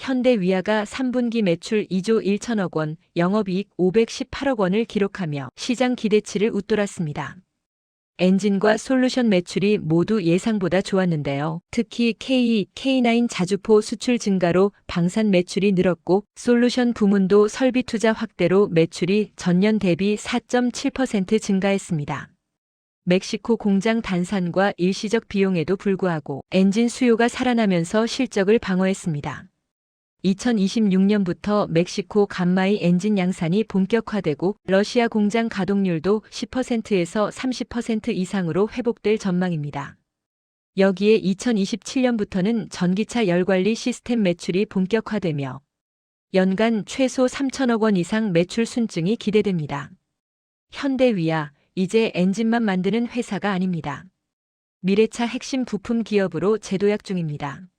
현대위아가 3분기 매출 2조 1천억 원, 영업이익 518억 원을 기록하며 시장 기대치를 웃돌았습니다. 엔진과 솔루션 매출이 모두 예상보다 좋았는데요. 특히 K, K9 자주포 수출 증가로 방산 매출이 늘었고 솔루션 부문도 설비 투자 확대로 매출이 전년 대비 4.7% 증가했습니다. 멕시코 공장 단산과 일시적 비용에도 불구하고 엔진 수요가 살아나면서 실적을 방어했습니다. 2026년부터 멕시코 간마이 엔진 양산이 본격화되고 러시아 공장 가동률도 10%에서 30% 이상으로 회복될 전망입니다. 여기에 2027년부터는 전기차 열관리 시스템 매출이 본격화되며 연간 최소 3천억 원 이상 매출 순증이 기대됩니다. 현대위아, 이제 엔진만 만드는 회사가 아닙니다. 미래차 핵심 부품 기업으로 재도약 중입니다.